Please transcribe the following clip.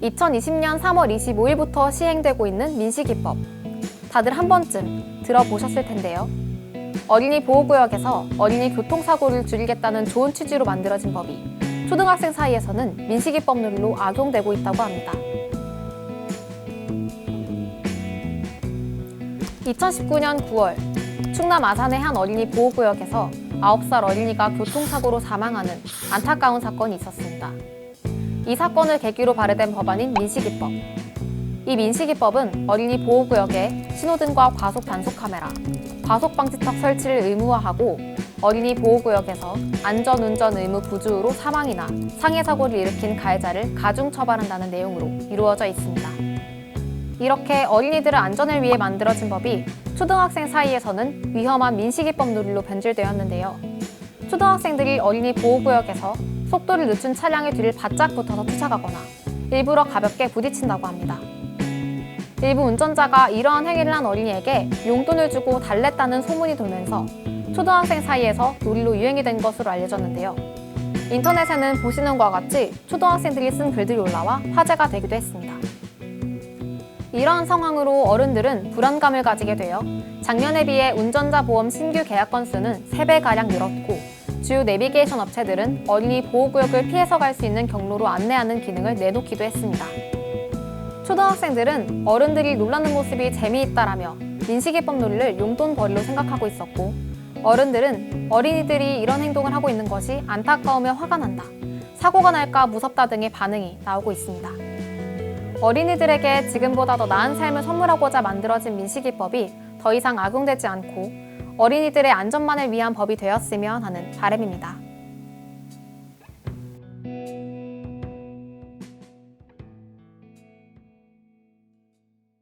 2020년 3월 25일부터 시행되고 있는 민식이법. 다들 한 번쯤 들어보셨을 텐데요. 어린이 보호구역에서 어린이 교통사고를 줄이겠다는 좋은 취지로 만들어진 법이 초등학생 사이에서는 민식이법 룰로 악용되고 있다고 합니다. 2019년 9월 충남 아산의 한 어린이 보호구역에서 9살 어린이가 교통사고로 사망하는 안타까운 사건이 있었습니다. 이 사건을 계기로 발의된 법안인 민식이법. 이 민식이법은 어린이 보호구역에 신호등과 과속 단속 카메라, 과속 방지턱 설치를 의무화하고 어린이 보호구역에서 안전운전 의무 부주의로 사망이나 상해 사고를 일으킨 가해자를 가중 처벌한다는 내용으로 이루어져 있습니다. 이렇게 어린이들의 안전을 위해 만들어진 법이 초등학생 사이에서는 위험한 민식이법 룰로 변질되었는데요. 초등학생들이 어린이 보호구역에서 속도를 늦춘 차량의 뒤를 바짝 붙어서 쫓아가거나 일부러 가볍게 부딪힌다고 합니다. 일부 운전자가 이러한 행위를 한 어린이에게 용돈을 주고 달랬다는 소문이 돌면서 초등학생 사이에서 놀이로 유행이 된 것으로 알려졌는데요. 인터넷에는 보시는 것과 같이 초등학생들이 쓴 글들이 올라와 화제가 되기도 했습니다. 이러한 상황으로 어른들은 불안감을 가지게 되어 작년에 비해 운전자 보험 신규 계약 건수는 3배가량 늘었고 주요 내비게이션 업체들은 어린이 보호구역을 피해서 갈 수 있는 경로로 안내하는 기능을 내놓기도 했습니다. 초등학생들은 어른들이 놀라는 모습이 재미있다라며 민식이법 논리를 용돈벌이로 생각하고 있었고 어른들은 어린이들이 이런 행동을 하고 있는 것이 안타까우며 화가 난다. 사고가 날까 무섭다 등의 반응이 나오고 있습니다. 어린이들에게 지금보다 더 나은 삶을 선물하고자 만들어진 민식이법이 더 이상 악용되지 않고 어린이들의 안전만을 위한 법이 되었으면 하는 바람입니다.